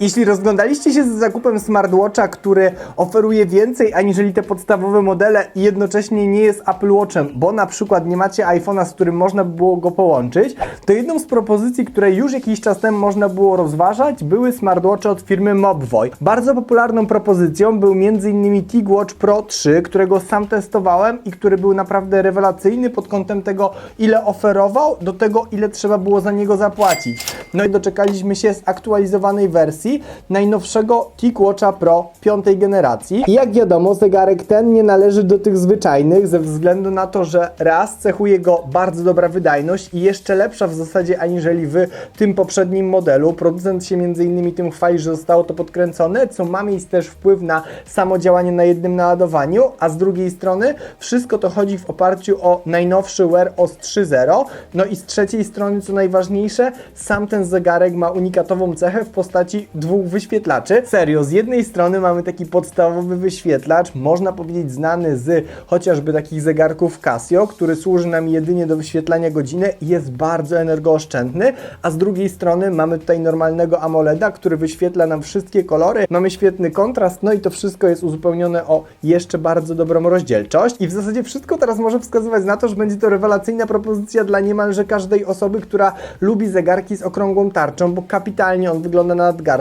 Jeśli rozglądaliście się z zakupem smartwatcha, który oferuje więcej aniżeli te podstawowe modele i jednocześnie nie jest Apple Watchem, bo na przykład nie macie iPhone'a, z którym można by było go połączyć, to jedną z propozycji, które już jakiś czas temu można było rozważać, były smartwatche od firmy Mobvoi. Bardzo popularną propozycją był m.in. TicWatch Pro 3, którego sam testowałem i który był naprawdę rewelacyjny pod kątem tego, ile oferował, do tego, ile trzeba było za niego zapłacić. No i doczekaliśmy się zaktualizowanej wersji najnowszego TicWatcha Pro piątej generacji. I jak wiadomo, zegarek ten nie należy do tych zwyczajnych ze względu na to, że raz cechuje go bardzo dobra wydajność i jeszcze lepsza w zasadzie aniżeli w tym poprzednim modelu. Producent się między innymi tym chwali, że zostało to podkręcone, co ma mieć też wpływ na samo działanie na jednym naładowaniu, a z drugiej strony wszystko to chodzi w oparciu o najnowszy Wear OS 3.0. No i z trzeciej strony, co najważniejsze, sam ten zegarek ma unikatową cechę w postaci dwóch wyświetlaczy. Serio, z jednej strony mamy taki podstawowy wyświetlacz, można powiedzieć znany z chociażby takich zegarków Casio, który służy nam jedynie do wyświetlania godziny i jest bardzo energooszczędny, a z drugiej strony mamy tutaj normalnego AMOLEDa, który wyświetla nam wszystkie kolory, mamy świetny kontrast, no i to wszystko jest uzupełnione o jeszcze bardzo dobrą rozdzielczość. I w zasadzie wszystko teraz może wskazywać na to, że będzie to rewelacyjna propozycja dla niemalże każdej osoby, która lubi zegarki z okrągłą tarczą, bo kapitalnie on wygląda na nadgarstku,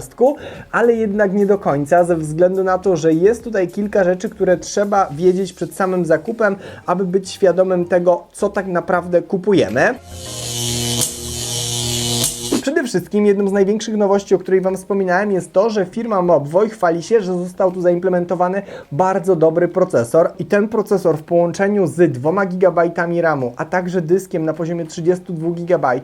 ale jednak nie do końca, ze względu na to, że jest tutaj kilka rzeczy, które trzeba wiedzieć przed samym zakupem, aby być świadomym tego, co tak naprawdę kupujemy. Wszystkim jedną z największych nowości, o której Wam wspominałem, jest to, że firma Mobvoi chwali się, że został tu zaimplementowany bardzo dobry procesor i ten procesor w połączeniu z 2 GB RAMu, a także dyskiem na poziomie 32 GB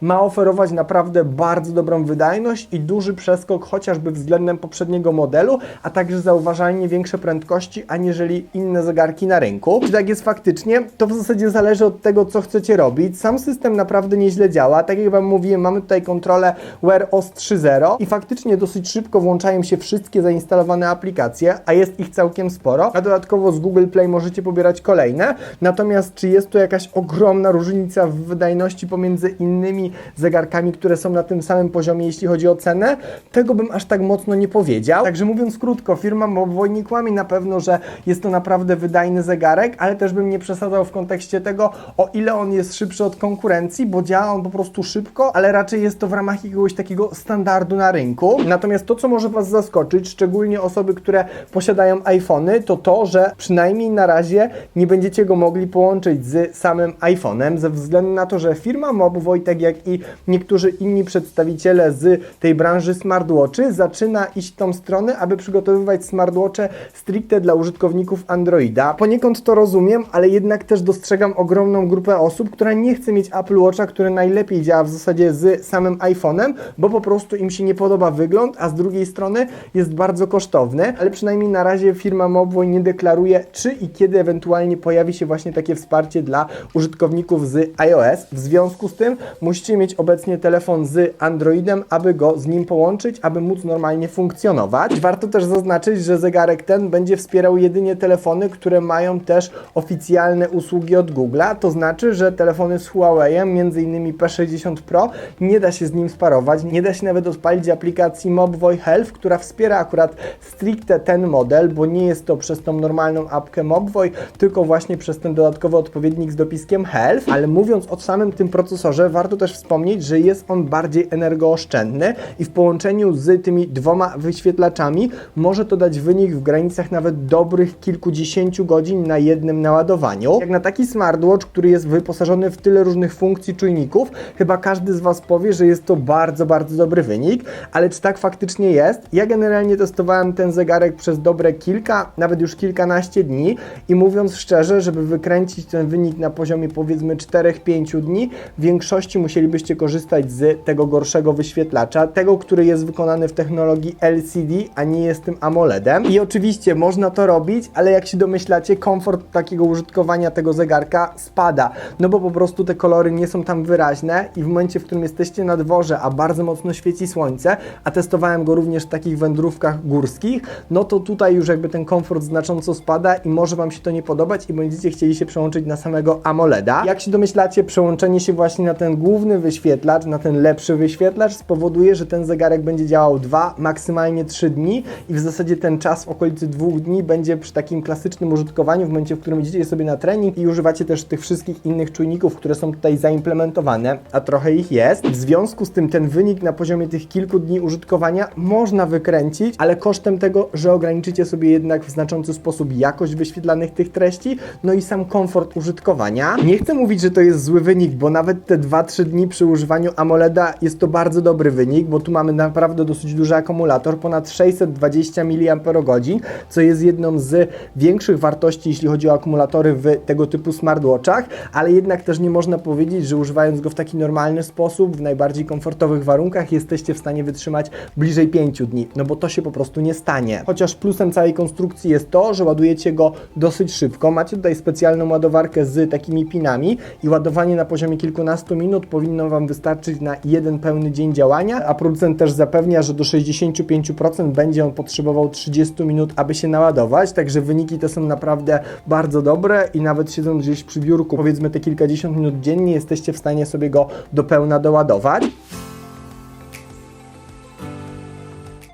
ma oferować naprawdę bardzo dobrą wydajność i duży przeskok chociażby względem poprzedniego modelu, a także zauważalnie większe prędkości aniżeli inne zegarki na rynku. Czy tak jest faktycznie? To w zasadzie zależy od tego, co chcecie robić. Sam system naprawdę nieźle działa. Tak jak Wam mówiłem, mamy tutaj kontrolę Wear OS 3.0 i faktycznie dosyć szybko włączają się wszystkie zainstalowane aplikacje, a jest ich całkiem sporo. A dodatkowo z Google Play możecie pobierać kolejne. Natomiast czy jest tu jakaś ogromna różnica w wydajności pomiędzy innymi zegarkami, które są na tym samym poziomie, jeśli chodzi o cenę? Tego bym aż tak mocno nie powiedział. Także mówiąc krótko, firma Mobvoi nie kłamie na pewno, że jest to naprawdę wydajny zegarek, ale też bym nie przesadzał w kontekście tego, o ile on jest szybszy od konkurencji, bo działa on po prostu szybko, ale raczej jest to w ramach jakiegoś takiego standardu na rynku. Natomiast to, co może Was zaskoczyć, szczególnie osoby, które posiadają iPhony, to to, że przynajmniej na razie nie będziecie go mogli połączyć z samym iPhone'em, ze względu na to, że firma Mobvoi, tak jak i niektórzy inni przedstawiciele z tej branży smartwatchy, zaczyna iść tą stronę, aby przygotowywać smartwatche stricte dla użytkowników Androida. Poniekąd to rozumiem, ale jednak też dostrzegam ogromną grupę osób, która nie chce mieć Apple Watcha, który najlepiej działa w zasadzie z samym iPhone'em, bo po prostu im się nie podoba wygląd, a z drugiej strony jest bardzo kosztowny, ale przynajmniej na razie firma Mobvoi nie deklaruje, czy i kiedy ewentualnie pojawi się właśnie takie wsparcie dla użytkowników z iOS. W związku z tym musicie mieć obecnie telefon z Androidem, aby go z nim połączyć, aby móc normalnie funkcjonować. Warto też zaznaczyć, że zegarek ten będzie wspierał jedynie telefony, które mają też oficjalne usługi od Google'a, to znaczy, że telefony z Huawei'em, m.in. P60 Pro, nie da się z nim sparować, nie da się nawet odpalić aplikacji Mobvoi Health, która wspiera akurat stricte ten model, bo nie jest to przez tą normalną apkę Mobvoi, tylko właśnie przez ten dodatkowy odpowiednik z dopiskiem Health, ale mówiąc o samym tym procesorze, warto też wspomnieć, że jest on bardziej energooszczędny i w połączeniu z tymi dwoma wyświetlaczami może to dać wynik w granicach nawet dobrych kilkudziesięciu godzin na jednym naładowaniu. Jak na taki smartwatch, który jest wyposażony w tyle różnych funkcji czujników, chyba każdy z Was powie, że jest to bardzo, bardzo dobry wynik, ale czy tak faktycznie jest? Ja generalnie testowałem ten zegarek przez dobre kilka, nawet już kilkanaście dni i mówiąc szczerze, żeby wykręcić ten wynik na poziomie powiedzmy 4-5 dni, w większości musielibyście korzystać z tego gorszego wyświetlacza, tego, który jest wykonany w technologii LCD, a nie jest tym AMOLEDem. I oczywiście można to robić, ale jak się domyślacie, komfort takiego użytkowania tego zegarka spada, no bo po prostu te kolory nie są tam wyraźne i w momencie, w którym jesteście na dworze, a bardzo mocno świeci słońce, a testowałem go również w takich wędrówkach górskich, no to tutaj już jakby ten komfort znacząco spada i może Wam się to nie podobać i będziecie chcieli się przełączyć na samego AMOLEDa. Jak się domyślacie, przełączenie się właśnie na ten główny wyświetlacz, na ten lepszy wyświetlacz spowoduje, że ten zegarek będzie działał 2, maksymalnie 3 dni i w zasadzie ten czas w okolicy 2 dni będzie przy takim klasycznym użytkowaniu, w momencie, w którym idziecie sobie na trening i używacie też tych wszystkich innych czujników, które są tutaj zaimplementowane, a trochę ich jest. W związku z tym ten wynik na poziomie tych kilku dni użytkowania można wykręcić, ale kosztem tego, że ograniczycie sobie jednak w znaczący sposób jakość wyświetlanych tych treści, no i sam komfort użytkowania. Nie chcę mówić, że to jest zły wynik, bo nawet te 2-3 dni przy używaniu AMOLEDa jest to bardzo dobry wynik, bo tu mamy naprawdę dosyć duży akumulator, ponad 620 mAh, co jest jedną z większych wartości, jeśli chodzi o akumulatory w tego typu smartwatchach, ale jednak też nie można powiedzieć, że używając go w taki normalny sposób, w najbardziej komfortowych warunkach, jesteście w stanie wytrzymać bliżej 5 dni, no bo to się po prostu nie stanie. Chociaż plusem całej konstrukcji jest to, że ładujecie go dosyć szybko. Macie tutaj specjalną ładowarkę z takimi pinami i ładowanie na poziomie kilkunastu minut powinno Wam wystarczyć na jeden pełny dzień działania, a producent też zapewnia, że do 65% będzie on potrzebował 30 minut, aby się naładować, także wyniki te są naprawdę bardzo dobre i nawet siedząc gdzieś przy biurku, powiedzmy te kilkadziesiąt minut dziennie, jesteście w stanie sobie go do pełna doładować.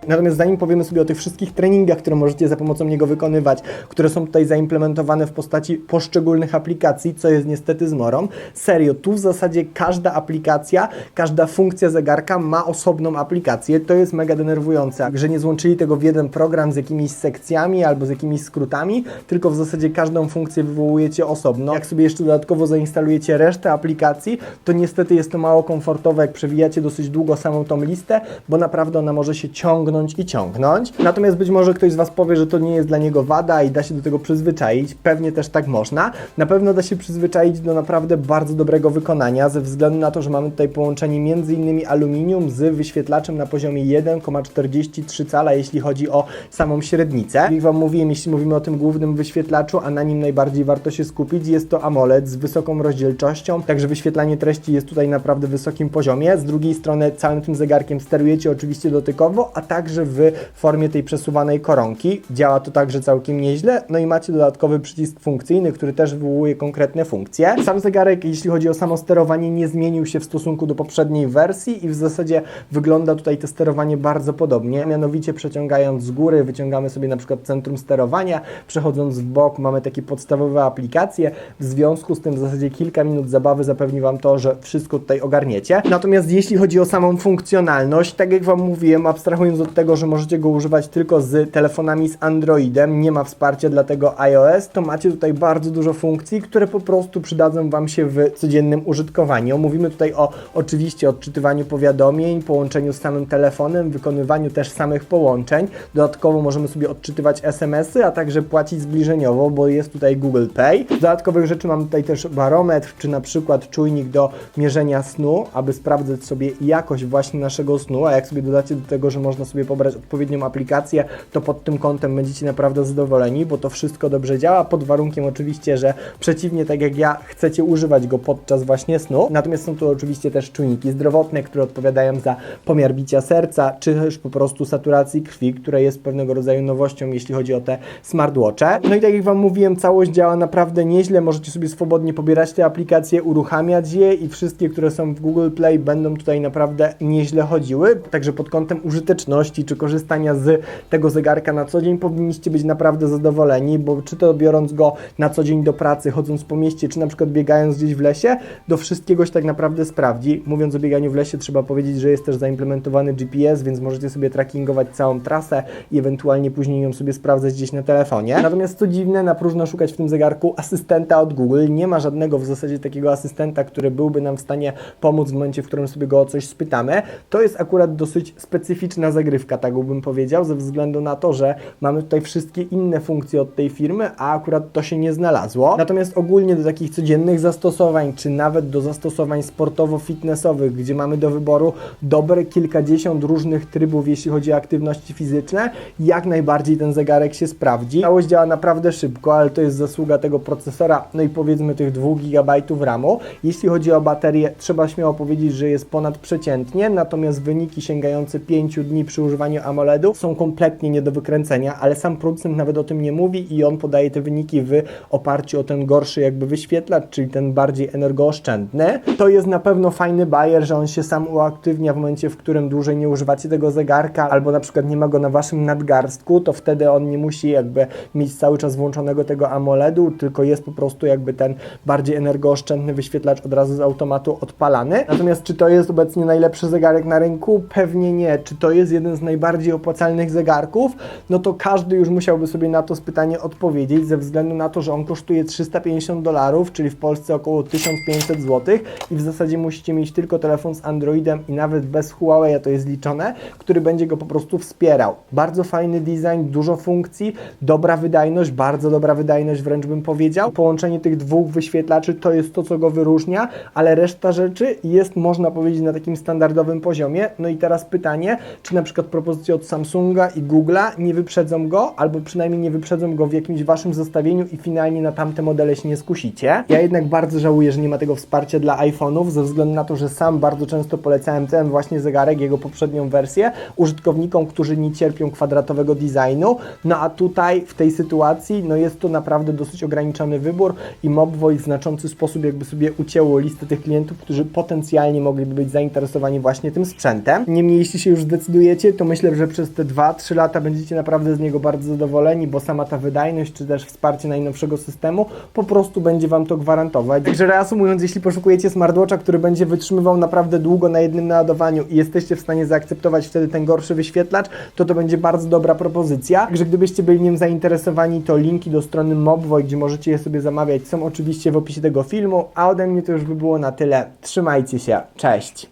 Natomiast zanim powiemy sobie o tych wszystkich treningach, które możecie za pomocą niego wykonywać, które są tutaj zaimplementowane w postaci poszczególnych aplikacji, co jest niestety zmorą, serio, tu w zasadzie każda aplikacja, każda funkcja zegarka ma osobną aplikację. To jest mega denerwujące, że nie złączyli tego w jeden program z jakimiś sekcjami albo z jakimiś skrótami, tylko w zasadzie każdą funkcję wywołujecie osobno. Jak sobie jeszcze dodatkowo zainstalujecie resztę aplikacji, to niestety jest to mało komfortowe, jak przewijacie dosyć długo samą tą listę, bo naprawdę ona może się ciągnąć i ciągnąć. Natomiast być może ktoś z Was powie, że to nie jest dla niego wada i da się do tego przyzwyczaić. Pewnie też tak można. Na pewno da się przyzwyczaić do naprawdę bardzo dobrego wykonania, ze względu na to, że mamy tutaj połączenie innymi aluminium z wyświetlaczem na poziomie 1,43 cala, jeśli chodzi o samą średnicę. Jak Wam mówiłem, jeśli mówimy o tym głównym wyświetlaczu, a na nim najbardziej warto się skupić, jest to AMOLED z wysoką rozdzielczością, także wyświetlanie treści jest tutaj naprawdę wysokim poziomie. Z drugiej strony całym tym zegarkiem sterujecie oczywiście dotykowo, a także w formie tej przesuwanej koronki. Działa to także całkiem nieźle. No i macie dodatkowy przycisk funkcyjny, który też wywołuje konkretne funkcje. Sam zegarek, jeśli chodzi o samo sterowanie, nie zmienił się w stosunku do poprzedniej wersji i w zasadzie wygląda tutaj to sterowanie bardzo podobnie. Mianowicie przeciągając z góry, wyciągamy sobie na przykład centrum sterowania, przechodząc w bok mamy takie podstawowe aplikacje. W związku z tym w zasadzie kilka minut zabawy zapewni Wam to, że wszystko tutaj ogarniecie. Natomiast jeśli chodzi o samą funkcjonalność, tak jak Wam mówiłem, abstrahując od tego, że możecie go używać tylko z telefonami z Androidem, nie ma wsparcia dla tego iOS, to macie tutaj bardzo dużo funkcji, które po prostu przydadzą Wam się w codziennym użytkowaniu. Mówimy tutaj o oczywiście odczytywaniu powiadomień, połączeniu z samym telefonem, wykonywaniu też samych połączeń. Dodatkowo możemy sobie odczytywać SMS-y, a także płacić zbliżeniowo, bo jest tutaj Google Pay. Dodatkowych rzeczy mamy tutaj też barometr, czy na przykład czujnik do mierzenia snu, aby sprawdzać sobie jakość właśnie naszego snu, a jak sobie dodacie do tego, że można sobie pobrać odpowiednią aplikację, to pod tym kątem będziecie naprawdę zadowoleni, bo to wszystko dobrze działa, pod warunkiem oczywiście, że przeciwnie tak jak ja, chcecie używać go podczas właśnie snu. Natomiast są tu oczywiście też czujniki zdrowotne, które odpowiadają za pomiar bicia serca, czy też po prostu saturacji krwi, która jest pewnego rodzaju nowością, jeśli chodzi o te smartwatche. No i tak jak Wam mówiłem, całość działa naprawdę nieźle, możecie sobie swobodnie pobierać te aplikacje, uruchamiać je i wszystkie, które są w Google Play będą tutaj naprawdę nieźle chodziły, także pod kątem użyteczności czy korzystania z tego zegarka na co dzień powinniście być naprawdę zadowoleni, bo czy to biorąc go na co dzień do pracy, chodząc po mieście, czy na przykład biegając gdzieś w lesie, do wszystkiego się tak naprawdę sprawdzi. Mówiąc o bieganiu w lesie, trzeba powiedzieć, że jest też zaimplementowany GPS, więc możecie sobie trackingować całą trasę i ewentualnie później ją sobie sprawdzać gdzieś na telefonie. Natomiast co dziwne, na próżno szukać w tym zegarku asystenta od Google. Nie ma żadnego w zasadzie takiego asystenta, który byłby nam w stanie pomóc w momencie, w którym sobie go o coś spytamy. To jest akurat dosyć specyficzna zagrywka rozrywka, tak bym powiedział, ze względu na to, że mamy tutaj wszystkie inne funkcje od tej firmy, a akurat to się nie znalazło. Natomiast ogólnie do takich codziennych zastosowań, czy nawet do zastosowań sportowo-fitnessowych, gdzie mamy do wyboru dobre kilkadziesiąt różnych trybów, jeśli chodzi o aktywności fizyczne, jak najbardziej ten zegarek się sprawdzi. Całość działa naprawdę szybko, ale to jest zasługa tego procesora, no i powiedzmy tych 2 GB RAMu. Jeśli chodzi o baterię, trzeba śmiało powiedzieć, że jest ponadprzeciętnie, natomiast wyniki sięgające 5 dni przy używaniu AMOLEDu są kompletnie nie do wykręcenia, ale sam producent nawet o tym nie mówi i on podaje te wyniki w oparciu o ten gorszy jakby wyświetlacz, czyli ten bardziej energooszczędny. To jest na pewno fajny bajer, że on się sam uaktywnia w momencie, w którym dłużej nie używacie tego zegarka, albo na przykład nie ma go na waszym nadgarstku, to wtedy on nie musi jakby mieć cały czas włączonego tego AMOLEDu, tylko jest po prostu jakby ten bardziej energooszczędny wyświetlacz od razu z automatu odpalany. Natomiast czy to jest obecnie najlepszy zegarek na rynku? Pewnie nie. Czy to jest jeden z najbardziej opłacalnych zegarków? No to każdy już musiałby sobie na to pytanie odpowiedzieć, ze względu na to, że on kosztuje 350 dolarów, czyli w Polsce około 1500 zł i w zasadzie musicie mieć tylko telefon z Androidem i nawet bez Huawei to jest liczone, który będzie go po prostu wspierał. Bardzo fajny design, dużo funkcji, dobra wydajność, bardzo dobra wydajność wręcz bym powiedział. Połączenie tych dwóch wyświetlaczy to jest to, co go wyróżnia, ale reszta rzeczy jest, można powiedzieć, na takim standardowym poziomie. No i teraz pytanie, czy na przykład propozycje od Samsunga i Google'a nie wyprzedzą go, albo przynajmniej nie wyprzedzą go w jakimś waszym zestawieniu i finalnie na tamte modele się nie skusicie. Ja jednak bardzo żałuję, że nie ma tego wsparcia dla iPhone'ów, ze względu na to, że sam bardzo często polecałem ten właśnie zegarek, jego poprzednią wersję, użytkownikom, którzy nie cierpią kwadratowego designu. No a tutaj w tej sytuacji, no jest to naprawdę dosyć ograniczony wybór i Mobvoi w znaczący sposób jakby sobie ucięło listę tych klientów, którzy potencjalnie mogliby być zainteresowani właśnie tym sprzętem. Niemniej, jeśli się już zdecydujecie, to myślę, że przez te 2-3 lata będziecie naprawdę z niego bardzo zadowoleni, bo sama ta wydajność, czy też wsparcie najnowszego systemu po prostu będzie Wam to gwarantować. Także reasumując, jeśli poszukujecie smartwatcha, który będzie wytrzymywał naprawdę długo na jednym naładowaniu i jesteście w stanie zaakceptować wtedy ten gorszy wyświetlacz, to to będzie bardzo dobra propozycja. Także gdybyście byli nim zainteresowani, to linki do strony Mobvoi, gdzie możecie je sobie zamawiać, są oczywiście w opisie tego filmu, a ode mnie to już by było na tyle. Trzymajcie się, cześć!